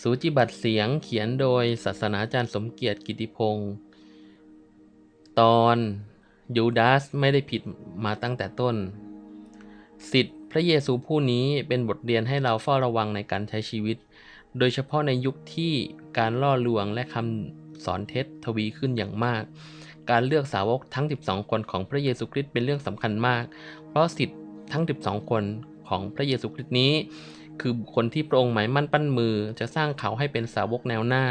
สูจิบัตรเสียงเขียนโดยศาสนาจารย์สมเกียรติกิติพงศ์ตอนยูดาสไม่ได้ผิดมาตั้งแต่ต้น สิทธิ์พระเยซูผู้นี้เป็นบทเรียนให้เราเฝ้าระวังในการใช้ชีวิต โดยเฉพาะในยุคที่การล่อลวงและคำสอนเท็จทวีขึ้นอย่างมาก การเลือกสาวกทั้ง 12 คนของพระเยซูคริสต์เป็นเรื่องสำคัญมาก เพราะสิทธิ์ทั้ง 12 คนของพระเยซูคริสต์นี้ คือบุคคลที่พระองค์หมายมั่นปั้นมือ จะสร้างเขาให้เป็นสาวกแนวหน้า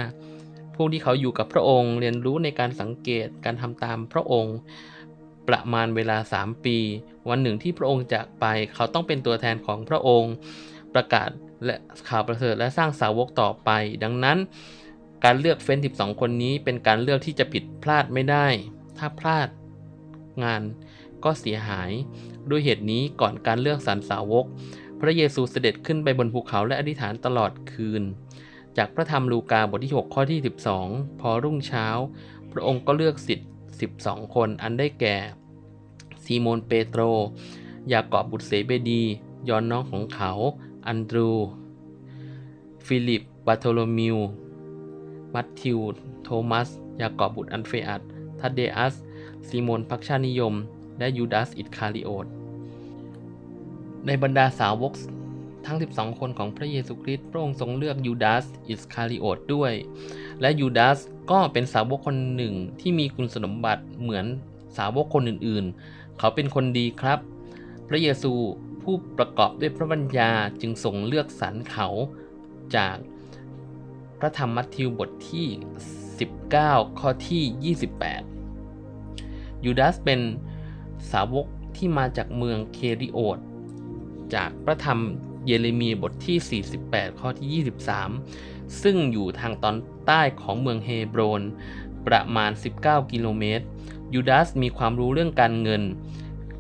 พวกที่เขาอยู่กับพระองค์เรียนรู้ในการสังเกตการทำตามพระองค์ ประมาณเวลา 3 ปี วันหนึ่งที่พระองค์จากไป เขาต้องเป็นตัวแทนของพระองค์ ประกาศและข่าวประเสริฐและสร้างสาวกต่อไป ดังนั้นการเลือกเฟ้น 12 คนนี้เป็นการเลือกที่จะผิดพลาดไม่ได้ ถ้าพลาดงานก็เสียหาย ด้วยเหตุนี้ก่อนการเลือกสรรสาวก พระเยซูเสด็จขึ้นไปบนภูเขาและอธิษฐานตลอดคืน จากพระธรรมลูกาบทที่ 6 ข้อที่ 12 พอรุ่งเช้า พระองค์ก็เลือกสิทธิ์12 คนอันได้แก่ ซีโมนเปโตร ยากอบบุตรเสเบดี ยอนน้องของเขา อันดรู ฟิลิป บาโทโลมิว มัตธิว โทมัส ยากอบบุตรอันเฟอัสทัดเดอัส ซีโมนพักชานิยม และยูดาส อิสคาริโอต ในบรรดาสาวกทั้ง 12 คนของพระเยซูคริสต์พระองค์ทรงเลือกยูดาสอิสคาริโอตด้วย และยูดาสก็เป็นสาวกคนหนึ่งที่มีคุณสมบัติเหมือนสาวกคนอื่นๆ เขาเป็นคนดีครับ พระเยซูผู้ประกอบด้วยพระบัญญาจึงทรงเลือกสรรเขาจากพระธรรมมัทธิวบทที่ 19 ข้อที่ 28 ยูดาสเป็นสาวกที่มาจากเมืองเคริโอต จากพระธรรมเยเรมีบทที่ 48 ข้อที่ 23 ซึ่งอยู่ทางตอนใต้ของเมืองเฮโบรน ประมาณ 19 กิโลเมตร ยูดาสมีความรู้เรื่องการเงิน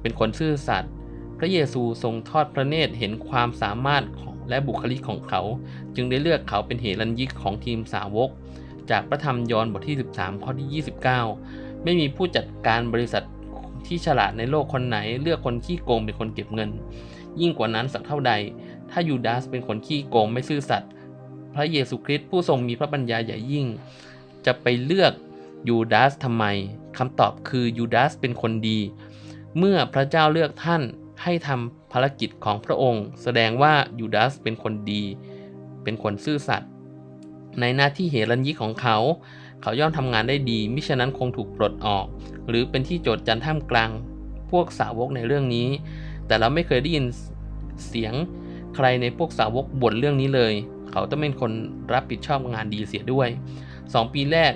เป็นคนซื่อสัตย์ พระเยซูทรงทอดพระเนตรเห็นความสามารถและบุคลิกของเขา จึงได้เลือกเขาเป็นเหรัญยิกของทีมสาวก จากพระธรรมยอห์นบทที่ 13 ข้อที่ 29 ไม่มีผู้จัดการบริษัทที่ฉลาดในโลกคนไหน เลือกคนขี้โกงเป็นคนเก็บเงิน ยิ่งกว่านั้นสักเท่าใด ถ้ายูดาสเป็นคนขี้โกงไม่ซื่อสัตย์พระเยซูคริสต์ผู้ทรงมีพระปัญญาใหญ่ยิ่ง จะไปเลือกยูดาสทำไมคำตอบคือยูดาสเป็นคนดี เมื่อพระเจ้าเลือกท่านให้ทำภารกิจของพระองค์ แสดงว่ายูดาสเป็นคนดี เป็นคนซื่อสัตย์ในหน้าที่เหรัญยิกของเขา เขาย่อมทำงานได้ดี มิฉะนั้นคงถูกปลดออก หรือเป็นที่โจทย์จันท่ามกลาง พวกสาวกในเรื่องนี้ แต่เราไม่เคยได้ยินเสียงใครในพวกสาวกบ่นเรื่องนี้เลย เขาต้องเป็นคนรับผิดชอบงานดีเสียด้วย 2 ปีแรก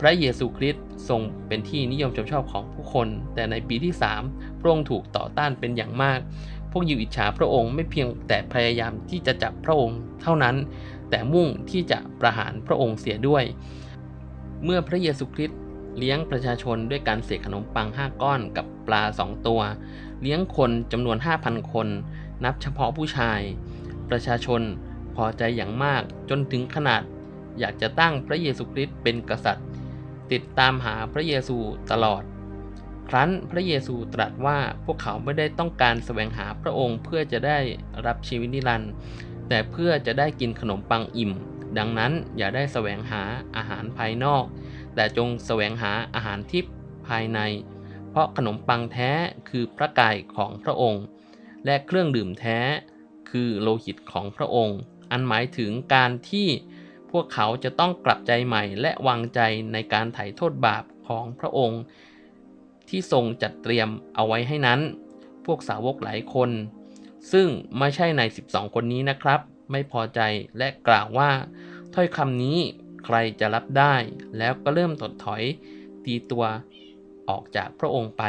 พระเยซูคริสต์ทรงเป็นที่นิยมชมชอบของผู้คน แต่ในปีที่ 3 พระองค์ถูกต่อต้านเป็นอย่างมาก พวกยิวอิจฉาพระองค์ไม่เพียงแต่พยายามที่จะจับพระองค์เท่านั้น แต่มุ่งที่จะประหารพระองค์เสียด้วย เมื่อพระเยซูคริสต์เลี้ยงประชาชนด้วยการเสกขนมปัง 5 ก้อนกับปลา 2 ตัว เลี้ยงคนจำนวน 5,000 คน นับเฉพาะผู้ชาย ประชาชนพอใจอย่างมากจนถึงขนาด อยากจะตั้งพระเยซูคริสต์เป็นกษัตริย์ ติดตามหาพระเยซูตลอด ครั้นพระเยซูตรัสว่าพวกเขาไม่ได้ต้องการแสวงหาพระองค์เพื่อจะได้รับชีวิตนิรันดร์แต่เพื่อจะได้กินขนมปังอิ่ม ดังนั้นอย่าได้แสวงหาอาหารภายนอก แต่จงแสวงหาอาหารทิพย์ภายใน เพราะขนมปังแท้คือพระกายของพระองค์ และเครื่องดื่มแท้คือโลหิตของพระองค์ อันหมายถึงการที่พวกเขาจะต้องกลับใจใหม่ และวางใจในการไถ่โทษบาปของพระองค์ ที่ทรงจัดเตรียมเอาไว้ให้นั้น พวกสาวกหลายคน ซึ่งไม่ใช่ใน 12 คนนี้นะครับ ไม่พอใจและกล่าวว่า ถ้อยคำนี้ใครจะรับได้ แล้วก็เริ่มถดถอยตีตัว ออกจากพระองค์ไป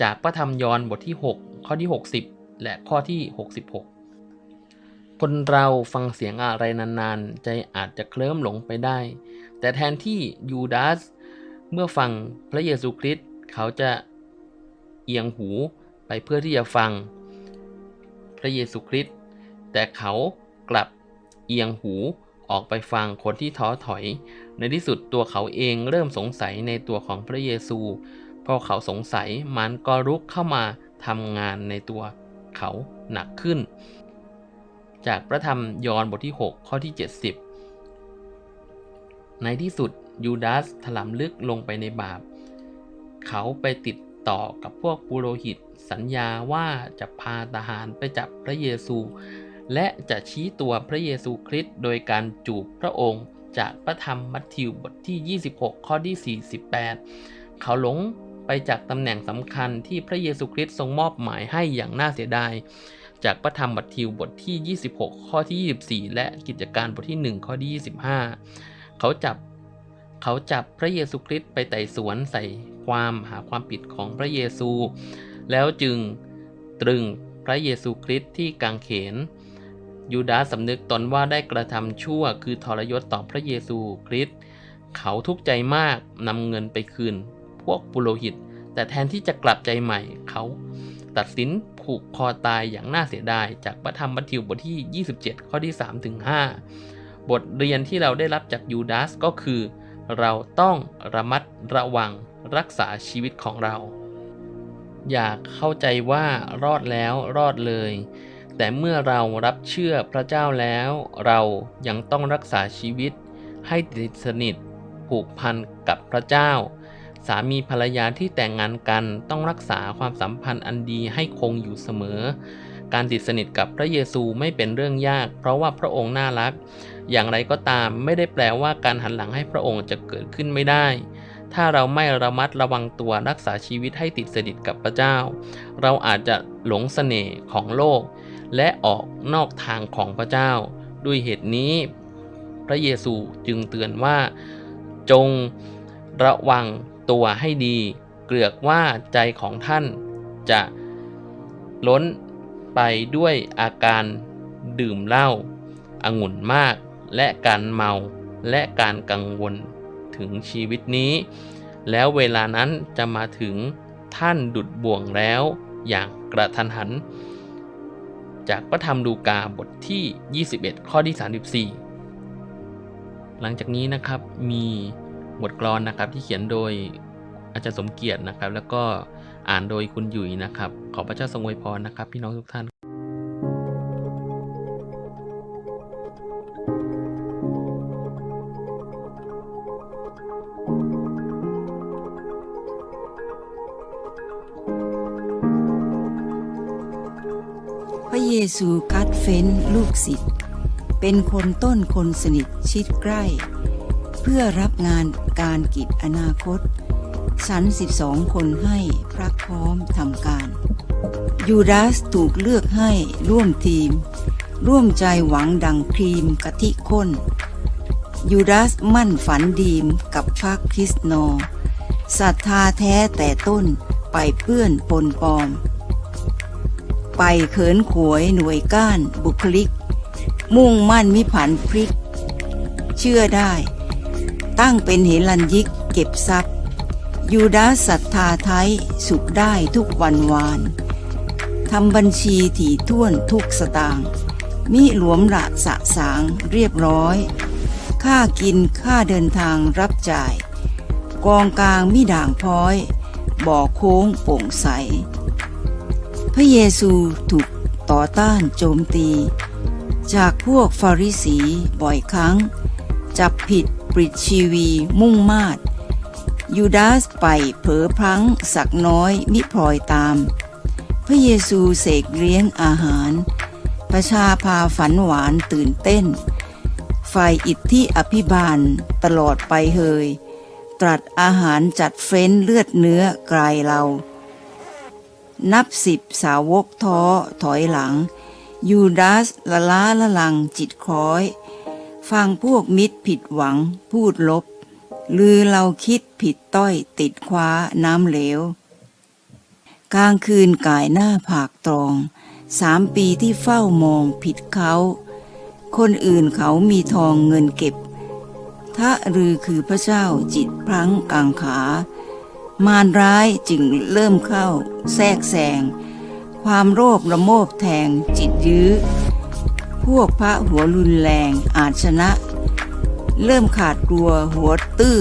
จากพระธรรมยอห์นบทที่ 6 ข้อที่ 60 และข้อที่ 66 คนเราฟังเสียงอะไรนานๆ ใจอาจจะเคลิ้มหลงไปได้ แต่แทนที่ยูดาสเมื่อฟังพระเยซูคริสต์เขาจะเอียงหูไปเพื่อที่จะฟังพระเยซูคริสต์แต่เขากลับเอียงหูออกไปฟังคนที่ท้อถอย ในที่สุดตัวเขาเองเริ่มสงสัยในตัวของพระเยซู พอเขาสงสัยมันก็รุกเข้ามาทำงานในตัวเขาหนักขึ้น จากพระธรรมยอห์นบทที่ 6 ข้อที่ 70 ในที่สุดยูดาสถลำลึกลงไปในบาป เขาไปติดต่อกับพวกปุโรหิตสัญญาว่าจะพาทหารไปจับพระเยซู และจะชี้ตัวพระเยซูคริสต์โดยการจูบพระองค์ จากพระธรรมมัทธิวบทที่ 26 ข้อที่ 48 เขาหลงไปจากตำแหน่งสำคัญที่พระเยซูคริสต์ทรงมอบหมายให้อย่างน่าเสียดาย จากพระธรรมมัทธิวบทที่ 26 ข้อที่ 24 และกิจการบทที่ 1 ข้อที่ 25 เขาจับเขาจับพระเยซูคริสต์ไปไต่สวนใส่ความหาความผิดของพระเยซู แล้วจึงตรึงพระเยซูคริสต์ที่กางเขน ยูดาสสำนึกตนว่าได้กระทำชั่วคือทรยศต่อพระเยซูคริสต์เขาทุกข์ใจมากนำเงินไปคืน พวกปุโรหิต แต่แทนที่จะกลับใจใหม่ เขาตัดสินผูกคอตายอย่างน่าเสียดาย จากพระธรรมมัทธิวบทที่ 27 ข้อที่3ถึง5บทเรียนที่เราได้รับจากยูดาสก็คือ เราต้องระมัดระวังรักษาชีวิตของเรา อยากเข้าใจว่ารอดแล้วรอดเลย แต่เมื่อเรารับเชื่อพระเจ้าแล้ว เรายังต้องรักษาชีวิต ให้ติดสนิทผูกพันกับพระเจ้า สามีภรรยาที่แต่งงานกันต้องรักษาความสัมพันธ์อันดีให้คงอยู่เสมอ การติดสนิทกับพระเยซูไม่เป็นเรื่องยาก เพราะว่าพระองค์น่ารัก อย่างไรก็ตามไม่ได้แปลว่าการหันหลังให้พระองค์จะเกิดขึ้นไม่ได้ถ้าเราไม่ระมัดระวังตัวรักษาชีวิตให้ติดสนิทกับพระเจ้า เราอาจจะหลงเสน่ห์ของโลก และออกนอกทางของพระเจ้า ด้วยเหตุนี้ พระเยซูจึงเตือนว่า จงระวังตัวให้ดี เกลือกว่าใจของท่านจะล้นไปด้วยอาการดื่มเหล้าอางุ่นมาก และการเมาและการกังวลถึงชีวิตนี้ แล้วเวลานั้นจะมาถึงท่านดุดบ่วงแล้วอย่างกระทันหัน จากพระธรรมลูกาบทที่ 21 ข้อที่ 34 หลังจากนี้นะครับมีบทกลอนนะครับที่เขียนโดยอาจารย์สมเกียรตินะครับ แล้วก็อ่านโดยคุณหยุยนะครับ ขอพระเจ้าทรงอวยพรนะครับ พี่น้องทุกท่าน ซูคัดเฟ้นลูกศิษย์เป็นคนต้นคนสนิทชิดใกล้ เพื่อรับงานการกิจอนาคตสรรสิบสองคนให้พรักพร้อมทำการ ยูดาสถูกเลือกให้ร่วมทีม ร่วมใจหวังดังครีมกะทิข้น ยูดาสมั่นฝันดีมกับพระคริสต์นศรัทธาแท้แต่ต้นไปเปื้อนปนปลอม ไปเขินขวยหน่วยก้านบุคลิก มุ่งมั่นมิผันพริก เชื่อได้ ตั้งเป็นเหรันยิกเก็บทรัพย์ ยูดาศรัทธาไทยสุขได้ทุกวันวานทำบัญชีถี่ถ้วนทุกสตางค์มิหลวมระสะสางเรียบร้อย ค่ากินค่าเดินทางรับจ่าย กองกลางมิด่างพ้อย บ่อโค้งโปร่งใส พระเยซูถูกต่อต้านโจมตี จากพวกฟาริสีบ่อยครั้ง จับผิดปริชีวีมุ่งมาดยูดาสไปเผลอพลั้งสักน้อยมิพลอยตาม พระเยซูเสกเลี้ยงอาหาร ประชาพาฝันหวานตื่นเต้น ฝ่ายอิทธิอภิบาลตลอดไปเฮย ตรัสอาหารจัดเฟ้นเลือดเนื้อกลายเรา นับสิบสาวกท้อถอยหลัง ยูดาสละล้าละลังจิตคล้อย ฟังพวกมิตรผิดหวังพูดลบ ลือเราคิดผิดต้อยติดคว้าน้ำเหลว กลางคืนกายหน้าผากตรอง สามปีที่เฝ้ามองผิดเขา คนอื่นเขามีทองเงินเก็บทะรือคือพระเจ้าจิตพลั้งกังขา มารร้ายจึงเริ่มเข้า แทรกแซง ความโรคระโมบแทงจิตยื้อ พวกพระหัวรุนแรงอาจชนะ เริ่มขาดกลัวหัวตื้อ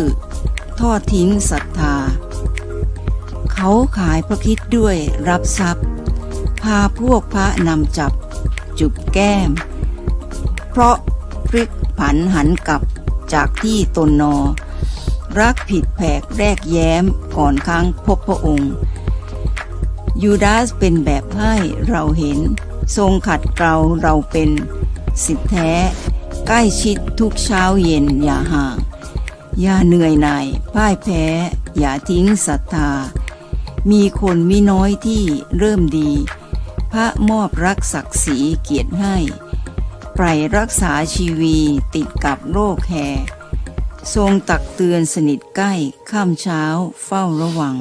ทอดทิ้งศรัทธา เขาขายพระคิดด้วยรับทรัพย์ พาพวกพระนำจับจุบแก้ม เพราะพลิกผันหันกลับจากที่ตนนอ รักผิดแผกแรกแย้มก่อนครั้งพบพระองค์ ยูดาสเป็นแบบให้เราเห็น ทรงขัดเกลาเราเป็นสิทธแท้ ใกล้ชิดทุกเช้าเย็นอย่าห่าง อย่าเหนื่อยหน่ายพ่ายแพ้ อย่าทิ้งศรัทธา มีคนมิน้อยที่เริ่มดี พระมอบรักศักดิ์ศรีเกียรติให้ไพรรักษาชีวีติดกับโรคแห่ ทรงตักเตือนสนิทใกล้ข้ามเช้าเฝ้าระวัง